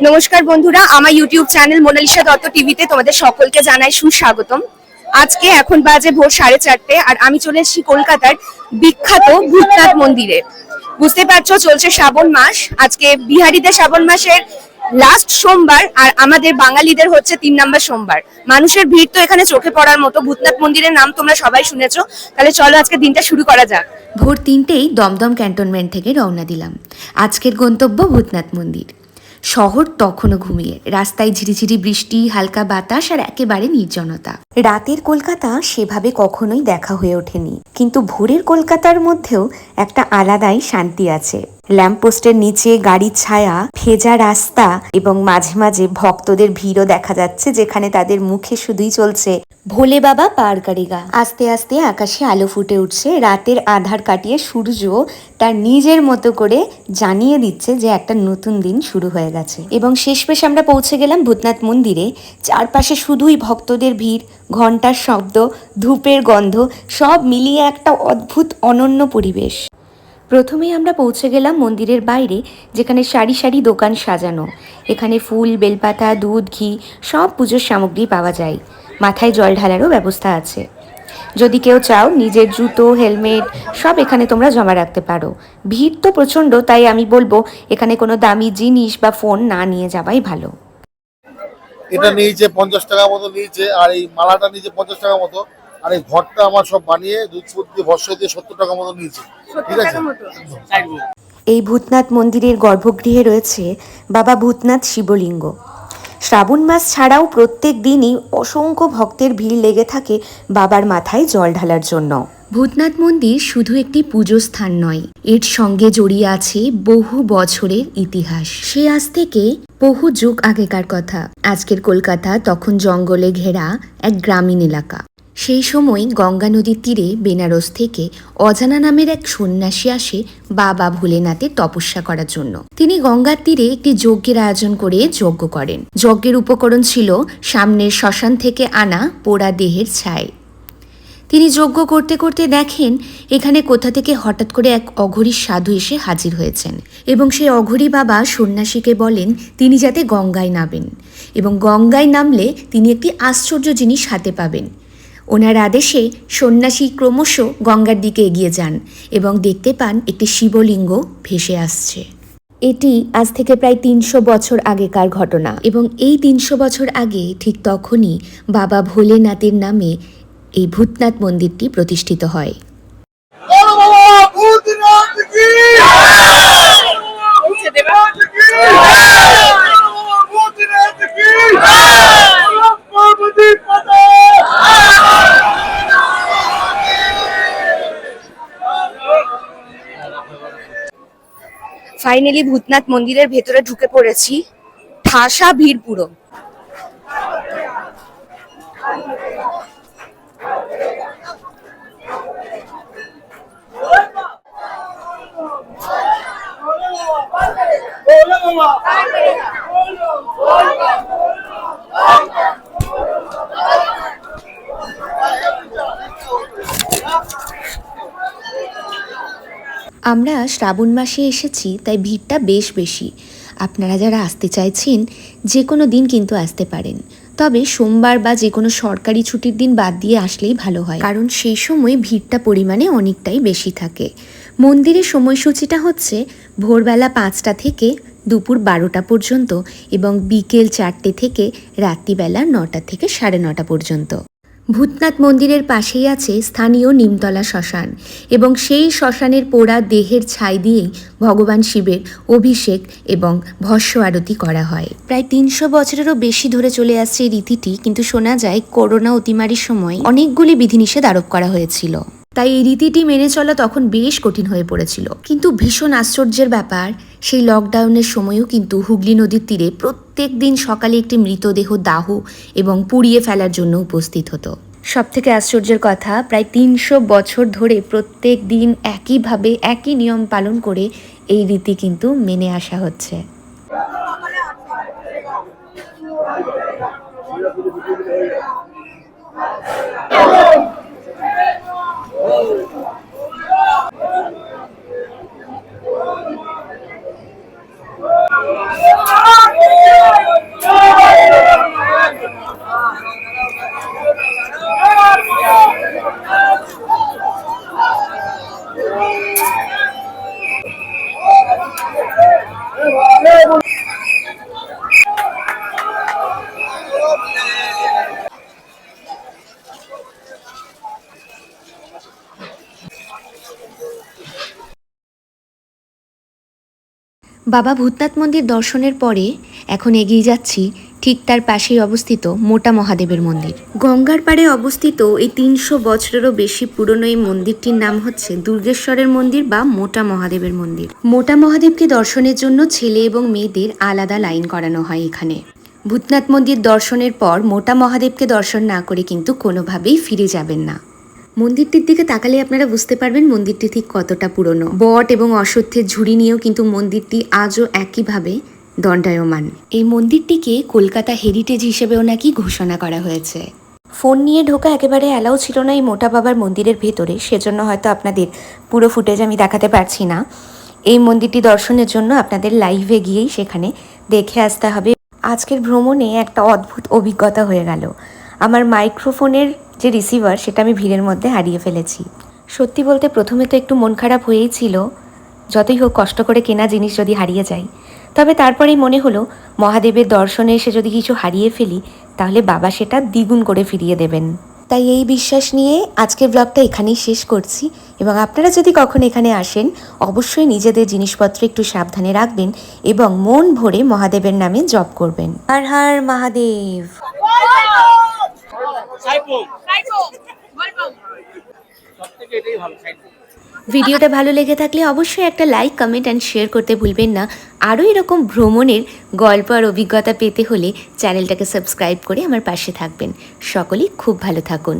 নমস্কার বন্ধুরা, আমার ইউটিউব চ্যানেল মোনালিসা দত্ত টিভিতে তোমাদের সকলকে জানাই সুস্বাগতম। আজকে এখন বাজে ভোর সাড়ে চারটে আর আমি চলে এসেছি কলকাতার বিখ্যাত ভূতনাথ মন্দিরে। বুঝতে পারছ, চলছে শ্রাবণ মাস। আজকে বিহারিদের শ্রাবণ মাসের লাস্ট সোমবার আর আমাদের বাঙালিদের হচ্ছে তিন নম্বর সোমবার। মানুষের ভিড় তো এখানে চোখে পড়ার মতো। ভূতনাথ মন্দিরের নাম তোমরা সবাই শুনেছো। তাহলে চলো আজকে দিনটা শুরু করা যাক। ভোর তিনটেই দমদম ক্যান্টনমেন্ট থেকে রওনা দিলাম। আজকের গন্তব্য ভূতনাথ মন্দির। শহর তখনও ঘুমিয়ে। রাস্তায় ঝিরিঝিরি বৃষ্টি, হালকা বাতাস আর একেবারে নির্জনতা। রাতের কলকাতা সেভাবে কখনোই দেখা হয়ে ওঠেনি। কিন্তু ভোরের কলকাতার মধ্যেও একটা আলাদাই শান্তি আছে। ল্যাম্পপোস্টের নিচে গাড়ির ছায়া, ভেজা রাস্তা এবং মাঝে মাঝে ভক্তদের ভিড়ও দেখা যাচ্ছে যেখানে তাদের মুখে শুধুই চলছে ভোলে বাবা পার কারিগা। আস্তে আস্তে আকাশে আলো ফুটে উঠছে, রাতের আধার কাটিয়ে সূর্য তার নিজের মতো করে জানিয়ে দিচ্ছে যে একটা নতুন দিন শুরু হয়ে গেছে। এবং শেষমেশ আমরা পৌঁছে গেলাম ভূতনাথ মন্দিরে। চারপাশে শুধুই ভক্তদের ভিড় ঘণ্টার শব্দ, ধূপের গন্ধ, সব মিলিয়ে একটা অদ্ভুত, অনন্য পরিবেশ। প্রথমে আমরা পৌঁছে গেলাম মন্দিরের বাইরে, যেখানে সারি সারি দোকান সাজানো। এখানে ফুল, বেলপাতা, দুধ, ঘি, সব পুজোর সামগ্রী পাওয়া যায়। মাথায় জল ঢালারও ব্যবস্থা আছে। যদি কেউ চাও নিজের জুতো হেলমেট সব এখানে তোমরা জমা রাখতে পারো। ভিড় তো প্রচণ্ড তাই আমি বলব এখানে কোনো দামি জিনিস বা ফোন না নিয়ে যাওয়াই ভালো। এটা নিয়েছে পঞ্চাশ টাকা মতো নিয়েছে আর এই মালাটা নিয়েছে পঞ্চাশ টাকা মতো আর এই ঘরটা আমার সব বানিয়ে দুধ ফুট দিয়ে ভস্য দিয়ে সত্তর টাকা মতো নিয়েছে। ঠিক আছে? এই ভূতনাথ মন্দিরের গর্ভগৃহে রয়েছে বাবা ভূতনাথ শিবলিঙ্গ। শ্রাবণ মাস ছাড়াও প্রত্যেক দিনই অসংখ্য ভক্তের ভিড় লেগে থাকে বাবার মাথায় জল ঢালার জন্য। ভূতনাথ মন্দির শুধু একটি পুজো স্থান নয়, এর সঙ্গে জড়িয়ে আছে বহু বছরের ইতিহাস। সে আজ থেকে বহু যুগ আগেকার কথা। আজকের কলকাতা তখন জঙ্গলে ঘেরা এক গ্রামীণ এলাকা। সেই সময় গঙ্গা নদীর তীরে বেনারস থেকে অজানা নামের এক সন্ন্যাসী আসে বাবা ভোলেনাথের তপস্যা করার জন্য। তিনি গঙ্গার তীরে একটি যজ্ঞের আয়োজন করে যজ্ঞ করেন। যজ্ঞের উপকরণ ছিল সামনের শ্মশান থেকে আনা পোড়া দেহের ছাই। তিনি যজ্ঞ করতে করতে দেখেন, এখানে কোথা থেকে হঠাৎ করে এক অঘরী সাধু এসে হাজির হয়েছেন এবং সেই অঘরী বাবা সন্ন্যাসীকে বলেন, তিনি যাতে গঙ্গায় নামেন এবং গঙ্গায় নামলে তিনি একটি আশ্চর্য জিনিস হাতে পাবেন। ওনার আদেশে সন্ন্যাসী ক্রমশ গঙ্গার দিকে এগিয়ে যান এবং দেখতে পান একটি শিবলিঙ্গ ভেসে আসছে। এটি আজ থেকে প্রায় তিনশো বছর আগেকার ঘটনা এবং এই তিনশো বছর আগে ঠিক তখনই বাবা ভোলেনাথের নামে এই ভূতনাথ মন্দিরটি প্রতিষ্ঠিত হয়। ফাইনালি ভূতনাথ মন্দিরের ভেতরে ঢুকে পড়েছি। ঠাসা ভিড় পুরো। আমরা শ্রাবণ মাসে এসেছি, তাই ভিড়টা বেশ বেশি। আপনারা যারা আসতে চাইছেন যে কোনো দিন কিন্তু আসতে পারেন। তবে সোমবার বা যে কোনো সরকারি ছুটির দিন বাদ দিয়ে আসলেই ভালো হয়। কারণ সেই সময় ভিড়টা পরিমাণে অনেকটাই বেশি থাকে। মন্দিরের সময়সূচিটা হচ্ছে ভোরবেলা পাঁচটা থেকে দুপুর বারোটা পর্যন্ত এবং বিকেল চারটে থেকে রাত্রিবেলা নটা থেকে সাড়ে নটা পর্যন্ত। ভূতনাথ মন্দিরের পাশেই আছে স্থানীয় নিমতলা শ্মশান এবং সেই শ্মশানের পোড়া দেহের ছাই দিয়েই ভগবান শিবের অভিষেক এবং ভস্য আরতি করা হয়। প্রায় তিনশো বছরেরও বেশি ধরে চলে আসছে এই রীতিটি, কিন্তু শোনা যায় করোনা অতিমারির সময় অনেকগুলি বিধিনিষেধ আরোপ করা হয়েছিল। তাই এই রীতিটি মেনে চলা তখন বেশ কঠিন হয়ে পড়েছিল। কিন্তু ভীষণ আশ্চর্যের ব্যাপার, সেই লকডাউনের সময়ও কিন্তু হুগলি নদীর তীরে প্রত্যেক দিন সকালে একটি মৃতদেহ দাহ এবং পুড়িয়ে ফেলার জন্য উপস্থিত হতো। সব থেকে আশ্চর্যের কথা, প্রায় তিনশো বছর ধরে প্রত্যেক দিন একইভাবে একই নিয়ম পালন করে এই রীতি কিন্তু মেনে আসা হচ্ছে। বাবা ভূতনাথ মন্দির দর্শনের পরে এখন এগিয়ে যাচ্ছি ঠিক তার পাশেই অবস্থিত মোটা মহাদেবের মন্দির। গঙ্গার পাড়ে অবস্থিত এই তিনশো বছরেরও বেশি পুরনো এই মন্দিরটির নাম হচ্ছে দুর্গেশ্বরের মন্দির বা মোটা মহাদেবের মন্দির। মোটা মহাদেবকে দর্শনের জন্য ছেলে এবং মেয়েদের আলাদা লাইন করানো হয় এখানে। ভূতনাথ মন্দির দর্শনের পর মোটা মহাদেবকে দর্শন না করে কিন্তু কোনোভাবেই ফিরে যাবেন না। মন্দিরটির দিকে তাকালে আপনারা বুঝতে পারবেন মন্দিরটি ঠিক কতটা পুরনো। বট এবং অশ্বত্থের ঝুড়ি নিয়েও কিন্তু মন্দিরটি আজও একইভাবে দণ্ডায়মান। এই মন্দিরটিকে কলকাতা হেরিটেজ হিসেবেও নাকি ঘোষণা করা হয়েছে। ফোন নিয়ে ঢোকা একেবারে অ্যালাউ ছিল না এই মোটা বাবার মন্দিরের ভেতরে। সেজন্য হয়তো আপনাদের পুরো ফুটেজ আমি দেখাতে পারছি না। এই মন্দিরটি দর্শনের জন্য আপনাদের লাইভে গিয়েই সেখানে দেখে আসতে হবে। আজকের ভ্রমণে একটা অদ্ভুত অভিজ্ঞতা হয়ে গেল। আমার মাইক্রোফোনের যে রিসিভার সেটা আমি ভিড়ের মধ্যে হারিয়ে ফেলেছি। সত্যি বলতে প্রথমে তো একটু মন খারাপ হয়েই ছিল, যতই হোক কষ্ট করে কেনা জিনিস যদি হারিয়ে যায় তবে তারপরেই মনে হলো, মহাদেবের দর্শনে এসে যদি কিছু হারিয়ে ফেলি, তাহলে বাবা সেটা দ্বিগুণ করে ফিরিয়ে দেবেন। তাই এই বিশ্বাস নিয়ে আজকের ব্লগটা এখানেই শেষ করছি, এবং আপনারা যদি কখন এখানে আসেন, অবশ্যই নিজেদের জিনিসপত্র একটু সাবধানে রাখবেন, এবং মন ভরে মহাদেবের নামে জপ করবেন। হর হর মহাদেব! সবথেকে এটাই ভালো সাইড ভিডিওটা ভালো লেগে থাকলে অবশ্যই একটা লাইক কমেন্ট অ্যান্ড শেয়ার করতে ভুলবেন না। আরও এরকম ভ্রমণের গল্প আর অভিজ্ঞতা পেতে হলে চ্যানেলটাকে সাবস্ক্রাইব করে আমার পাশে থাকবেন। সকলেই খুব ভালো থাকুন।